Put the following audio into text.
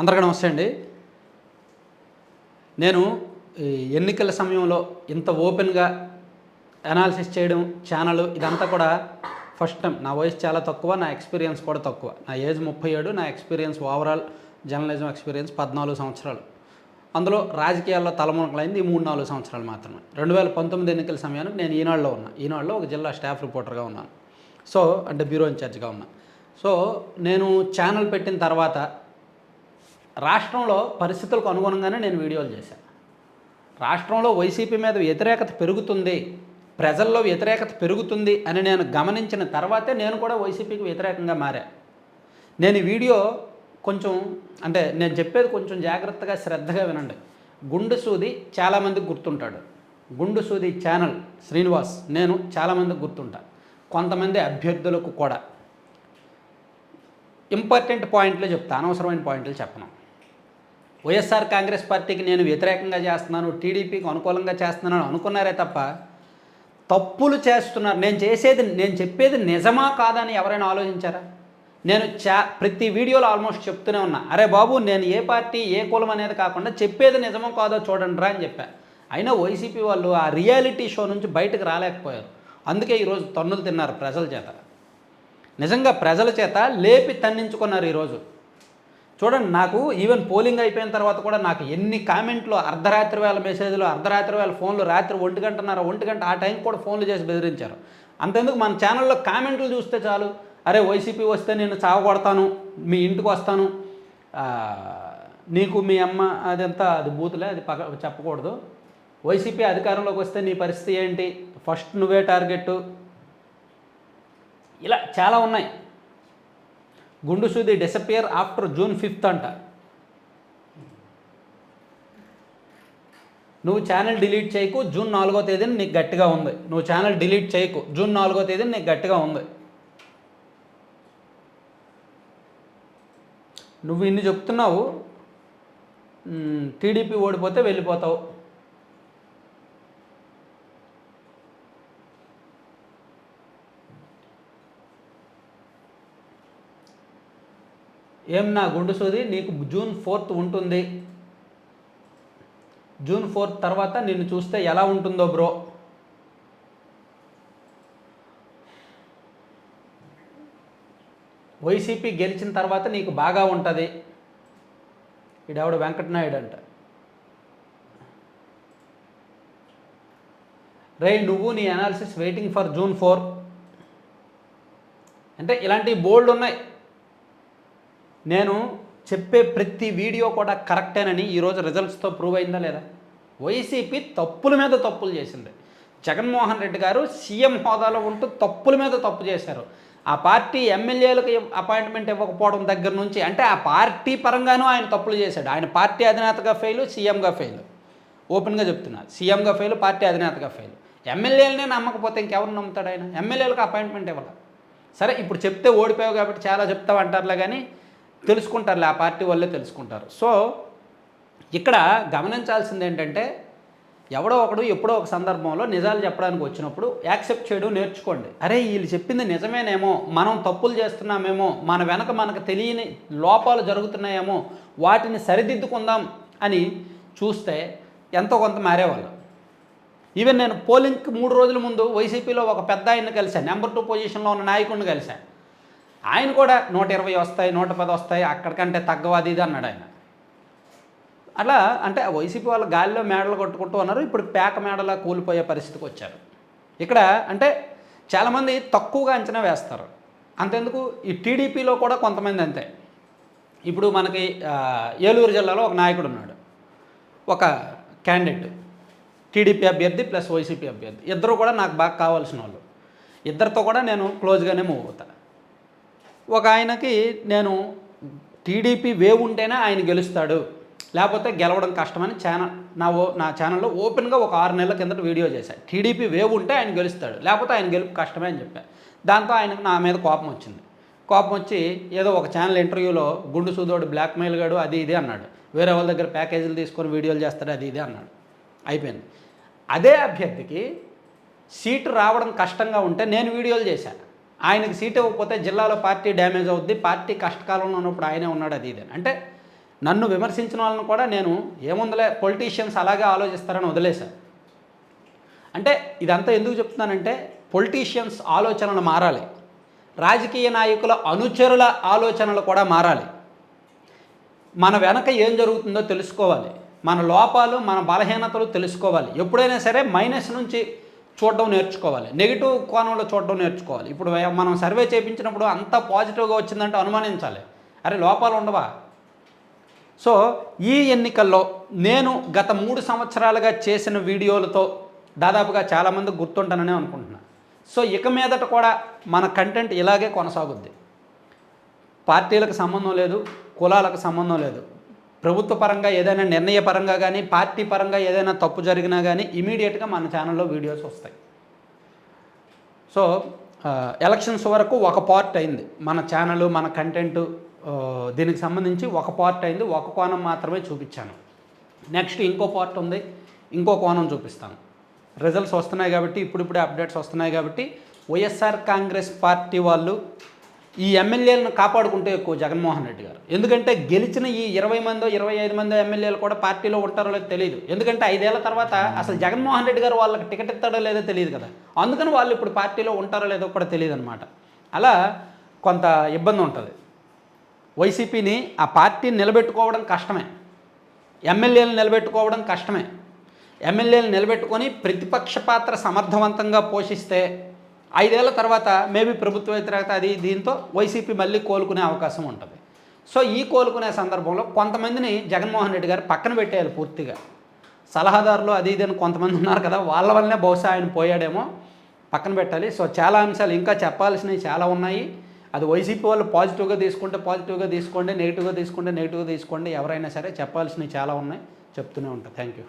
అందరికీ నమస్తే అండి. నేను ఈ ఎన్నికల సమయంలో ఇంత ఓపెన్గా అనాలిసిస్ చేయడం ఛానల్ ఇదంతా కూడా ఫస్ట్ టైం నా వయసు చాలా తక్కువ నా ఎక్స్పీరియన్స్ కూడా తక్కువ. నా ఏజ్ ముప్పై ఏడు నా ఎక్స్పీరియన్స్ ఓవరాల్ జర్నలిజం ఎక్స్పీరియన్స్ పద్నాలుగు సంవత్సరాలు. అందులో రాజకీయాల్లో తలమునకలైంది ఈ మూడు నాలుగు సంవత్సరాలు మాత్రమే. రెండు వేల పంతొమ్మిది ఎన్నికల సమయానికి నేను ఈనాడులో ఉన్నా. ఈనాడులో ఒక జిల్లా స్టాఫ్ రిపోర్టర్గా ఉన్నాను. సో అంటే బ్యూరో ఇన్ఛార్జ్గా ఉన్నా. సో నేను ఛానల్ పెట్టిన తర్వాత రాష్ట్రంలో పరిస్థితులకు అనుగుణంగానే నేను వీడియోలు చేశాను రాష్ట్రంలో వైసీపీ మీద వ్యతిరేకత పెరుగుతుంది ప్రజల్లో వ్యతిరేకత పెరుగుతుంది అని నేను గమనించిన తర్వాతే నేను కూడా వైసీపీకి వ్యతిరేకంగా మారా. నేను వీడియో కొంచెం అంటే నేను చెప్పేది కొంచెం జాగ్రత్తగా శ్రద్ధగా వినండి. గుండు సూది చాలామందికి గుర్తుంటాడు. గుండు సూది ఛానల్ శ్రీనివాస్ నేను చాలామందికి గుర్తుంటా. కొంతమంది అభ్యర్థులకు కూడా. ఇంపార్టెంట్ పాయింట్లు చెప్తా అనవసరమైన పాయింట్లు చెప్పను. వైఎస్ఆర్ కాంగ్రెస్ పార్టీకి నేను వ్యతిరేకంగా చేస్తున్నాను టీడీపీకి అనుకూలంగా చేస్తున్నాను అనుకున్నారే తప్ప తప్పులు చేస్తున్నారు. నేను చేసేది నేను చెప్పేది నిజమా కాదా అని ఎవరైనా ఆలోచించారా? నేను చా ప్రతి వీడియోలో ఆల్మోస్ట్ చెప్తూనే ఉన్నా. అరే బాబు నేను ఏ పార్టీ ఏ కులం అనేది కాకుండా చెప్పేది నిజమో కాదో చూడండి రా అని చెప్పా. అయినా వైసీపీ వాళ్ళు ఆ రియాలిటీ షో నుంచి బయటకు రాలేకపోయారు. అందుకే ఈరోజు తన్నులు తిన్నారు ప్రజల చేత. నిజంగా ప్రజల చేత లేపి తన్నించుకున్నారు ఈరోజు. చూడండి నాకు ఈవెన్ పోలింగ్ అయిపోయిన తర్వాత కూడా నాకు ఎన్ని కామెంట్లు అర్ధరాత్రి వేల మెసేజ్లు అర్ధరాత్రి వేల ఫోన్లు రాత్రి ఒంటి గంటన్నర ఒంటి గంట ఆ టైం కూడా ఫోన్లు చేసి బెదిరించారు. అంతెందుకు మన ఛానల్లో కామెంట్లు చూస్తే చాలు. అరే వైసీపీ వస్తే నేను చావగొడతాను మీ ఇంటికి వస్తాను. నీకు మీ అమ్మ అదంతా అది బూతులే అది పక్క చెప్పకూడదు. వైసీపీ అధికారంలోకి వస్తే నీ పరిస్థితి ఏంటి? ఫస్ట్ నువ్వే టార్గెట్ ఇలా చాలా ఉన్నాయి. గుండు సూది డిసపియర్ ఆఫ్టర్ జూన్ ఫిఫ్త్ అంట. నువ్వు ఛానల్ డిలీట్ చేయకు జూన్ నాలుగో తేదీని నీకు గట్టిగా ఉంది. నువ్వు ఛానల్ డిలీట్ చేయకు జూన్ నాలుగో తేదీని నీకు గట్టిగా ఉంది. నువ్వు ఇన్ని చెప్తున్నావు టీడీపీ ఓడిపోతే వెళ్ళిపోతావు. ఏం నా గుండు సోది? నీకు జూన్ ఫోర్త్ ఉంటుంది. జూన్ ఫోర్త్ తర్వాత నిన్ను చూస్తే ఎలా ఉంటుందో బ్రో? వైసీపీ గెలిచిన తర్వాత నీకు బాగా ఉంటుంది. ఈడావిడ వెంకటనాయుడు అంట. రే నువ్వు నీ analysis waiting for June four. అంటే ఇలాంటి బోల్డ్ ఉన్నాయి. నేను చెప్పే ప్రతి వీడియో కూడా కరెక్టేనని ఈరోజు రిజల్ట్స్తో ప్రూవ్ అయిందా లేదా? వైసీపీ తప్పుల మీద తప్పులు చేసింది. జగన్మోహన్ రెడ్డి గారు సీఎం హోదాలో ఉంటూ తప్పుల మీద తప్పు చేశారు. ఆ పార్టీ ఎమ్మెల్యేలకు అపాయింట్మెంట్ ఇవ్వకపోవడం దగ్గర నుంచి అంటే ఆ పార్టీ పరంగానూ ఆయన తప్పులు చేశాడు. ఆయన పార్టీ అధినేతగా ఫెయిల్ సీఎంగా ఫెయిల్ ఓపెన్గా చెప్తున్నా సీఎంగా ఫెయిల్ పార్టీ అధినేతగా ఫెయిల్ ఎమ్మెల్యేలనే నమ్మకపోతే ఇంకెవరు నమ్ముతాడు ఆయన? ఎమ్మెల్యేలకు అపాయింట్మెంట్ ఇవ్వాలి సరే ఇప్పుడు చెప్తే ఓడిపోయావు కాబట్టి చాలా చెప్తావు అంటారులే కానీ తెలుసుకుంటారు ఆ పార్టీ వాళ్ళే తెలుసుకుంటారు. సో ఇక్కడ గమనించాల్సింది ఏంటంటే ఎవడో ఒకడు ఎప్పుడో ఒక సందర్భంలో నిజాలు చెప్పడానికి వచ్చినప్పుడు యాక్సెప్ట్ చేయడం నేర్చుకోండి. అరే వీళ్ళు చెప్పింది నిజమేనేమో మనం తప్పులు చేస్తున్నామేమో మన వెనక మనకు తెలియని లోపాలు జరుగుతున్నాయేమో వాటిని సరిదిద్దుకుందాం అని చూస్తే ఎంతో కొంత మారేవాళ్ళు. ఈవెన్ నేను పోలింగ్కి మూడు రోజుల ముందు వైసీపీలో ఒక పెద్ద ఆయన కలిశాను నెంబర్ టూ పొజిషన్లో ఉన్న నాయకుడిని కలిశాను. ఆయన కూడా నూట ఇరవై వస్తాయి నూట పది వస్తాయి అక్కడికంటే తగ్గవాది ఇది అన్నాడు ఆయన. అలా అంటే వైసీపీ వాళ్ళు గాలిలో మేడలు కొట్టుకుంటూ ఉన్నారు ఇప్పుడు పేక మేడలా కూలిపోయే పరిస్థితికి వచ్చారు. ఇక్కడ అంటే చాలామంది తక్కువగా అంచనా వేస్తారు. అంతెందుకు? ఈ టీడీపీలో కూడా కొంతమంది అంతే. ఇప్పుడు మనకి ఏలూరు జిల్లాలో ఒక నాయకుడు ఉన్నాడు. ఒక క్యాండిడేట్. టీడీపీ అభ్యర్థి ప్లస్ వైసీపీ అభ్యర్థి. ఇద్దరు కూడా నాకు బాగా కావాల్సిన వాళ్ళు. ఇద్దరితో కూడా నేను క్లోజ్గానే మూవ్ అవుతా. ఒక ఆయనకి నేను టీడీపీ వేవ్ ఉంటేనే ఆయన గెలుస్తాడు. లేకపోతే గెలవడం కష్టమని ఛానల్ నా ఓ నా ఛానల్లో ఓపెన్గా ఒక ఆరు నెలల కిందట వీడియో చేశాను టీడీపీ వేవ్ ఉంటే ఆయన గెలుస్తాడు. లేకపోతే ఆయన గెలుపు కష్టమే అని చెప్పాను దాంతో ఆయనకు నా మీద కోపం వచ్చింది. కోపం వచ్చి ఏదో ఒక ఛానల్ ఇంటర్వ్యూలో గుండు సూదోడు బ్లాక్మెయిల్ గాడు అది ఇది అన్నాడు. వేరే వాళ్ళ దగ్గర ప్యాకేజీలు తీసుకొని వీడియోలు చేస్తాడు అది ఇది అన్నాడు. అయిపోయింది. అదే అభ్యర్థికి సీటు రావడం కష్టంగా ఉంటే నేను వీడియోలు చేశాను ఆయనకి సీట్ ఇవ్వకపోతే జిల్లాలో పార్టీ డ్యామేజ్ అవుద్ది పార్టీ కష్టకాలంలో ఉన్నప్పుడు ఆయనే ఉన్నాడు అది ఇది అంటే నన్ను విమర్శించిన వాళ్ళని కూడా నేను ఏముందలే పొలిటీషియన్స్ అలాగే ఆలోచిస్తారని వదిలేశాను అంటే ఇదంతా ఎందుకు చెప్తున్నానంటే పొలిటీషియన్స్ ఆలోచనలు మారాలి రాజకీయ నాయకుల అనుచరుల ఆలోచనలు కూడా మారాలి. మన వెనక ఏం జరుగుతుందో తెలుసుకోవాలి మన లోపాలు మన బలహీనతలు తెలుసుకోవాలి. ఎప్పుడైనా సరే మైనస్ నుంచి చూడడం నేర్చుకోవాలి. నెగిటివ్ కోణంలో చూడడం నేర్చుకోవాలి. ఇప్పుడు మనం సర్వే చేయించినప్పుడు అంతా పాజిటివ్గా వచ్చిందంటే అనుమానించాలి. అరే లోపాలు ఉండవా? సో ఈ ఎన్నికల్లో నేను గత మూడు సంవత్సరాలుగా చేసిన వీడియోలతో దాదాపుగా చాలామంది గుర్తుంటానని అనుకుంటున్నాను సో ఇక మీదట కూడా మన కంటెంట్ ఇలాగే కొనసాగుద్ది. పార్టీలకు సంబంధం లేదు కులాలకు సంబంధం లేదు. ప్రభుత్వ పరంగా ఏదైనా నిర్ణయ పరంగా కానీ పార్టీ పరంగా ఏదైనా తప్పు జరిగినా కానీ ఇమీడియట్గా మన ఛానల్లో వీడియోస్ వస్తాయి. సో ఎలక్షన్స్ వరకు ఒక పార్ట్ అయింది. మన ఛానల్ మన కంటెంట్ దీనికి సంబంధించి ఒక పార్ట్ అయింది. ఒక కోణం మాత్రమే చూపించాను. నెక్స్ట్ ఇంకో పార్ట్ ఉంది. ఇంకో కోణం చూపిస్తాను. రిజల్ట్స్ వస్తున్నాయి కాబట్టి ఇప్పుడిప్పుడే అప్డేట్స్ వస్తున్నాయి కాబట్టి వైఎస్ఆర్ కాంగ్రెస్ పార్టీ వాళ్ళు ఈ ఎమ్మెల్యేలను కాపాడుకుంటే ఎక్కువ జగన్మోహన్ రెడ్డి గారు. ఎందుకంటే గెలిచిన ఈ ఇరవై మందో ఇరవై ఐదు మందో ఎమ్మెల్యేలు కూడా పార్టీలో ఉంటారో లేదో తెలియదు. ఎందుకంటే ఐదేళ్ళ తర్వాత అసలు జగన్మోహన్ రెడ్డి గారు వాళ్ళకి టికెట్ ఇస్తాడో లేదో తెలియదు కదా. అందుకని వాళ్ళు ఇప్పుడు పార్టీలో ఉంటారో లేదో కూడా తెలియదు అనమాట అలా కొంత ఇబ్బంది ఉంటుంది. వైసీపీని ఆ పార్టీని నిలబెట్టుకోవడం కష్టమే. ఎమ్మెల్యేలు నిలబెట్టుకోవడం కష్టమే. ఎమ్మెల్యేలు నిలబెట్టుకొని ప్రతిపక్ష పాత్ర సమర్థవంతంగా పోషిస్తే ఐదేళ్ళ తర్వాత మేబీ ప్రభుత్వం అయిన తర్వాత అది దీంతో వైసీపీ మళ్ళీ కోలుకునే అవకాశం ఉంటుంది. సో ఈ కోలుకునే సందర్భంలో కొంతమందిని జగన్మోహన్ రెడ్డి గారు పక్కన పెట్టేయాలి పూర్తిగా. సలహాదారులు అది ఇది అని కొంతమంది ఉన్నారు కదా వాళ్ళ వల్లనే బహుశా ఆయన పోయాడేమో పక్కన పెట్టాలి. సో చాలా అంశాలు ఇంకా చెప్పాల్సినవి చాలా ఉన్నాయి. అది వైసీపీ వాళ్ళు పాజిటివ్గా తీసుకుంటే పాజిటివ్గా తీసుకోండి నెగిటివ్గా తీసుకుంటే నెగిటివ్గా తీసుకోండి ఎవరైనా సరే చెప్పాల్సినవి చాలా ఉన్నాయి. చెప్తూనే ఉంటాను థ్యాంక్ యూ.